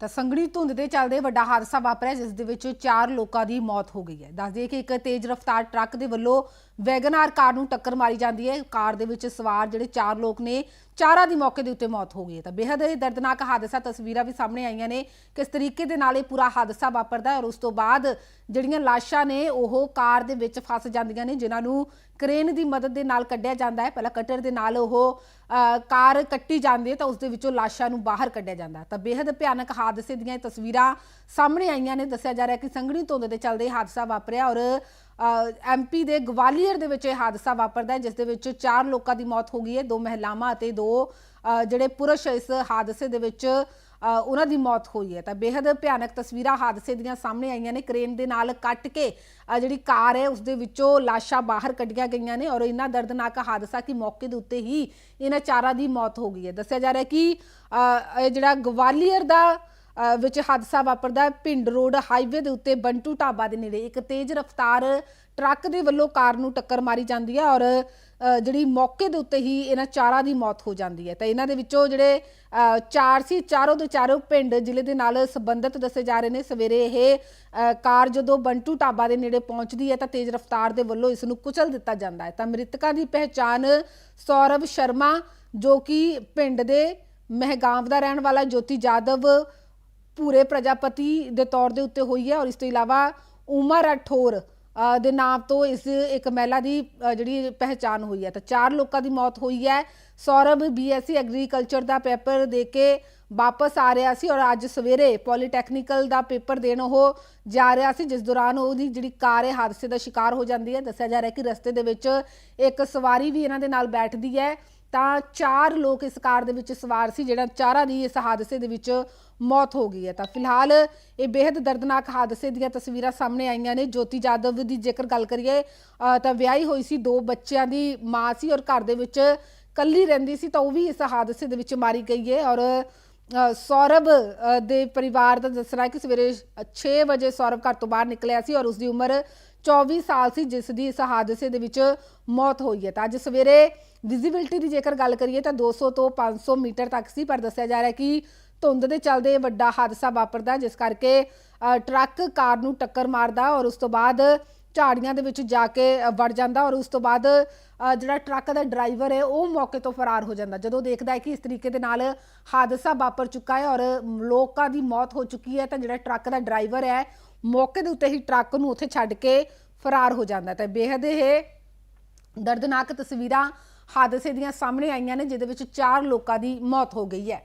ਤਾਂ ਸੰਗਣੀ ਧੁੰਦ ਦੇ ਚੱਲਦੇ ਵੱਡਾ ਹਾਦਸਾ ਵਾਪਰਿਆ, ਜਿਸ ਦੇ ਵਿੱਚ ਚਾਰ ਲੋਕਾਂ ਦੀ ਮੌਤ ਹੋ ਗਈ ਹੈ। ਦੱਸ ਦਈਏ ਕਿ ਇੱਕ ਤੇਜ਼ ਰਫ਼ਤਾਰ ਟਰੱਕ ਦੇ ਵੱਲੋਂ ਵੈਗਨਾਰ ਕਾਰ ਨੂੰ ਟੱਕਰ ਮਾਰੀ ਜਾਂਦੀ ਹੈ। ਕਾਰ ਦੇ ਵਿੱਚ ਸਵਾਰ ਜਿਹੜੇ ਚਾਰ ਲੋਕ ਨੇ ਚਾਰਾਂ ਦੀ ਮੌਕੇ ਦੇ ਉੱਤੇ ਮੌਤ ਹੋ ਗਈ ਹੈ। ਤਾਂ ਬੇहद ਇਹ ਦਰਦਨਾਕ ਹਾਦਸਾ, ਤਸਵੀਰਾਂ ਵੀ ਸਾਹਮਣੇ ਆਈਆਂ ਨੇ ਕਿਸ ਤਰੀਕੇ ਦੇ ਨਾਲ ਇਹ ਪੂਰਾ ਹਾਦਸਾ ਵਾਪਰਦਾ ਹੈ ਔਰ ਉਸ ਤੋਂ ਬਾਅਦ ਜਿਹੜੀਆਂ ਲਾਸ਼ਾਂ ਨੇ, ਉਹ ਕਾਰ ਦੇ ਵਿੱਚ ਫਸ ਜਾਂਦੀਆਂ ਨੇ, ਜਿਨ੍ਹਾਂ ਨੂੰ ਕ੍ਰੇਨ ਦੀ ਮਦਦ ਦੇ ਨਾਲ ਕੱਢਿਆ ਜਾਂਦਾ ਹੈ। ਪਹਿਲਾਂ ਕਟਰ ਦੇ ਨਾਲ ਉਹ ਕਾਰ ਕੱਟੀ ਜਾਂਦੀ ਹੈ ਤਾਂ ਉਸ ਦੇ ਵਿੱਚੋਂ ਲਾਸ਼ਾਂ ਨੂੰ ਬਾਹਰ ਕੱਢਿਆ ਜਾਂਦਾ ਤਾਂ ਬੇहद ਭਿਆਨਕ ਹਾਦਸੇ ਦੀਆਂ ਇਹ ਤਸਵੀਰਾਂ ਸਾਹਮਣੇ ਆਈਆਂ ਨੇ। ਦੱਸਿਆ ਜਾ ਰਿਹਾ ਕਿ ਸੰਗਣੀ ਧੁੰਦ ਦੇ ਚੱਲਦੇ ਹਾਦਸਾ ਵਾਪਰਿਆ ਔਰ ਐਮਪੀ ਦੇ ਗਵਾਲੀਅਰ ਦੇ ਵਿੱਚ ਇਹ ਹਾਦਸਾ ਵਾਪਰਦਾ ਹੈ, ਜਿਸ ਦੇ ਵਿੱਚ ਚਾਰ ਲੋਕਾਂ ਦੀ ਮੌਤ ਹੋ ਗਈ ਹੈ, ਦੋ ਮਹਿਲਾਵਾਂ ਅਤੇ ਦੋ ਅ, ਜਿਹੜੇ ਪੁਰਸ਼ ਇਸ ਹਾਦਸੇ ਦੇ ਵਿੱਚ ਉਹਨਾਂ ਦੀ ਮੌਤ ਹੋਈ ਹੈ। ਤਾਂ ਬੇहद ਭਿਆਨਕ ਤਸਵੀਰਾਂ ਹਾਦਸੇ ਦੀਆਂ ਸਾਹਮਣੇ ਆਈਆਂ ਨੇ। ਕ੍ਰੇਨ ਦੇ ਨਾਲ ਕੱਟ ਕੇ ਜਿਹੜੀ ਕਾਰ ਹੈ ਉਸ ਦੇ ਵਿੱਚੋਂ ਲਾਸ਼ਾਂ ਬਾਹਰ ਕੱਢੀਆਂ ਗਈਆਂ ਨੇ ਔਰ ਇੰਨਾ ਦਰਦਨਾਕ ਹਾਦਸਾ ਕਿ ਮੌਕੇ ਦੇ ਉੱਤੇ ਹੀ ਇਹਨਾਂ ਚਾਰਾਂ ਦੀ ਮੌਤ ਹੋ ਗਈ ਹੈ। ਦੱਸਿਆ ਜਾ ਰਿਹਾ ਕਿ ਜਿਹੜਾ ਗਵਾਲੀਅਰ ਦਾ ਵਿੱਚ ਹਾਦਸਾ ਵਾਪਰਦਾ ਹੈ। ਪਿੰਡ ਰੋਡ ਹਾਈਵੇ ਦੇ ਉੱਤੇ ਬੰਟੂ ਢਾਬਾ ਦੇ ਨੇੜੇ ਇੱਕ ਤੇਜ਼ ਰਫ਼ਤਾਰ ਟਰੱਕ ਦੇ ਵੱਲੋਂ ਕਾਰ ਨੂੰ ਟੱਕਰ ਮਾਰੀ ਜਾਂਦੀ ਹੈ ਔਰ ਜਿਹੜੀ ਮੌਕੇ ਦੇ ਉੱਤੇ ਹੀ ਇਹਨਾਂ ਚਾਰਾਂ ਦੀ ਮੌਤ ਹੋ ਜਾਂਦੀ ਹੈ। ਤਾਂ ਇਹਨਾਂ ਦੇ ਵਿੱਚੋਂ ਜਿਹੜੇ ਚਾਰ ਸੀ, ਚਾਰੋਂ ਦੇ ਚਾਰੋਂ ਪਿੰਡ ਜ਼ਿਲ੍ਹੇ ਦੇ ਨਾਲ ਸੰਬੰਧਿਤ ਦੱਸੇ ਜਾ ਰਹੇ ਨੇ। ਸਵੇਰੇ ਇਹ ਕਾਰ ਜਦੋਂ ਬੰਟੂ ਢਾਬਾ ਦੇ ਨੇੜੇ ਪਹੁੰਚਦੀ ਹੈ ਤਾਂ ਤੇਜ਼ ਰਫ਼ਤਾਰ ਦੇ ਵੱਲੋਂ ਇਸ ਨੂੰ ਕੁਚਲ ਦਿੱਤਾ ਜਾਂਦਾ ਹੈ। ਤਾਂ ਮ੍ਰਿਤਕਾਂ ਦੀ ਪਹਿਚਾਣ ਸੌਰਵ ਸ਼ਰਮਾ, ਜੋ ਕਿ ਪਿੰਡ ਦੇ ਮਹਿਗਾਂਵ ਦਾ ਰਹਿਣ ਵਾਲਾ ਜੋਤੀ ਜਾਦਵ ਪੂਰੇ ਪ੍ਰਜਾਪਤੀ ਦੇ ਤੌਰ ਦੇ ਉੱਤੇ ਹੋਈ ਹੈ ਔਰ ਇਸ ਤੋਂ ਇਲਾਵਾ ਉਮਰ ਰਾਠੌਰ ਦੇ ਨਾਮ ਤੋਂ ਇਸ ਇੱਕ ਮਹਿਲਾ ਦੀ ਜਿਹੜੀ ਪਹਿਚਾਨ ਹੋਈ ਹੈ। ਤਾਂ ਚਾਰ ਲੋਕਾਂ ਦੀ ਮੌਤ ਹੋਈ ਹੈ। ਸੌਰਭ ਬੀਐਸਸੀ ਐਗਰੀਕਲਚਰ ਦਾ ਪੇਪਰ ਦੇ ਕੇ ਵਾਪਸ ਆ ਰਿਹਾ ਸੀ ਔਰ ਅੱਜ ਸਵੇਰੇ ਪੋਲੀਟੈਕਨੀਕਲ ਦਾ ਪੇਪਰ ਦੇਣ ਉਹ ਜਾ ਰਿਹਾ ਸੀ, ਜਿਸ ਦੌਰਾਨ ਉਹਦੀ ਜਿਹੜੀ ਕਾਰ ਹੈ, ਹਾਦਸੇ ਦਾ ਸ਼ਿਕਾਰ ਹੋ ਜਾਂਦੀ ਹੈ। ਦੱਸਿਆ ਜਾ ਰਿਹਾ ਕਿ ਰਸਤੇ ਦੇ ਵਿੱਚ ਇੱਕ ਸਵਾਰੀ ਵੀ ਇਹਨਾਂ ਦੇ ਨਾਲ ਬੈਠਦੀ ਹੈ। ਤਾਂ ਚਾਰ ਲੋਕ ਇਸ ਕਾਰ ਦੇ ਵਿੱਚ ਸਵਾਰ ਸੀ, ਜਿਹੜਾ ਚਾਰਾਂ ਦੀ ਇਸ ਹਾਦਸੇ ਦੇ ਵਿੱਚ ਮੌਤ ਹੋ ਗਈ ਹੈ। ਤਾਂ ਫਿਲਹਾਲ ਇਹ ਬੇहद ਦਰਦਨਾਕ ਹਾਦਸੇ ਦੀਆਂ ਤਸਵੀਰਾਂ ਸਾਹਮਣੇ ਆਈਆਂ ਨੇ। ਜੋਤੀ ਜਾਦਵ ਦੀ ਜੇਕਰ ਗੱਲ ਕਰੀਏ ਤਾਂ ਵਿਆਹੀ ਹੋਈ ਸੀ, ਦੋ ਬੱਚਿਆਂ ਦੀ ਮਾਂ ਸੀ ਔਰ ਘਰ ਦੇ ਵਿੱਚ ਕੱਲੀ ਰਹਿੰਦੀ ਸੀ, ਤਾਂ ਉਹ ਵੀ ਇਸ ਹਾਦਸੇ ਦੇ ਵਿੱਚ ਮਾਰੀ ਗਈ ਹੈ ਔਰ ਸੌਰਭ ਦੇ ਪਰਿਵਾਰ ਦਾ ਦੱਸਣਾ ਕਿ ਸਵੇਰੇ 6 ਵਜੇ ਸੌਰਭ ਘਰ ਤੋਂ ਬਾਹਰ ਨਿਕਲਿਆ ਸੀ ਔਰ ਉਸ ਦੀ ਉਮਰ 24 ਸਾਲ ਸੀ, ਜਿਸ ਦੀ ਇਸ ਹਾਦਸੇ ਦੇ ਵਿੱਚ ਮੌਤ ਹੋਈ ਹੈ। ਤਾਂ ਅੱਜ ਸਵੇਰੇ ਵਿਜ਼ਿਬਿਲਟੀ ਦੀ ਜੇਕਰ ਗੱਲ ਕਰੀਏ ਤਾਂ 200 ਤੋਂ 500 ਮੀਟਰ ਤੱਕ ਸੀ, ਪਰ ਦੱਸਿਆ ਜਾ ਰਿਹਾ ਕਿ ਧੁੰਦ ਦੇ ਚੱਲਦੇ ਵੱਡਾ ਹਾਦਸਾ ਵਾਪਰਦਾ, ਜਿਸ ਕਰਕੇ ਟਰੱਕ ਕਾਰ ਨੂੰ ਟੱਕਰ ਮਾਰਦਾ ਔਰ ਉਸ ਤੋਂ ਬਾਅਦ ਝਾੜੀਆਂ ਦੇ ਵਿੱਚ ਜਾ ਕੇ ਵੜ ਜਾਂਦਾ ਔਰ ਉਸ ਤੋਂ ਬਾਅਦ ਜਿਹੜਾ ਟਰੱਕ ਦਾ ਡਰਾਈਵਰ ਹੈ, ਉਹ ਮੌਕੇ ਤੋਂ ਫਰਾਰ ਹੋ ਜਾਂਦਾ। ਜਦੋਂ ਦੇਖਦਾ ਹੈ ਕਿ ਇਸ ਤਰੀਕੇ ਦੇ ਨਾਲ ਹਾਦਸਾ ਵਾਪਰ ਚੁੱਕਾ ਹੈ ਔਰ ਲੋਕਾਂ ਦੀ ਮੌਤ ਹੋ ਚੁੱਕੀ ਹੈ, ਤਾਂ ਜਿਹੜਾ ਟਰੱਕ ਦਾ ਡਰਾਈਵਰ ਹੈ, ਮੌਕੇ ਦੇ ਉੱਤੇ ਹੀ ਟਰੱਕ ਨੂੰ ਉੱਥੇ ਛੱਡ ਕੇ ਫਰਾਰ ਹੋ ਜਾਂਦਾ ਹੈ। ਤਾਂ ਬੇਹੱਦ ਇਹ ਦਰਦਨਾਕ ਤਸਵੀਰਾਂ ਹਾਦਸੇ ਦੀਆਂ ਸਾਹਮਣੇ ਆਈਆਂ ਨੇ, ਜਿਹਦੇ ਵਿੱਚ ਚਾਰ ਲੋਕਾਂ ਦੀ ਮੌਤ ਹੋ ਗਈ ਹੈ।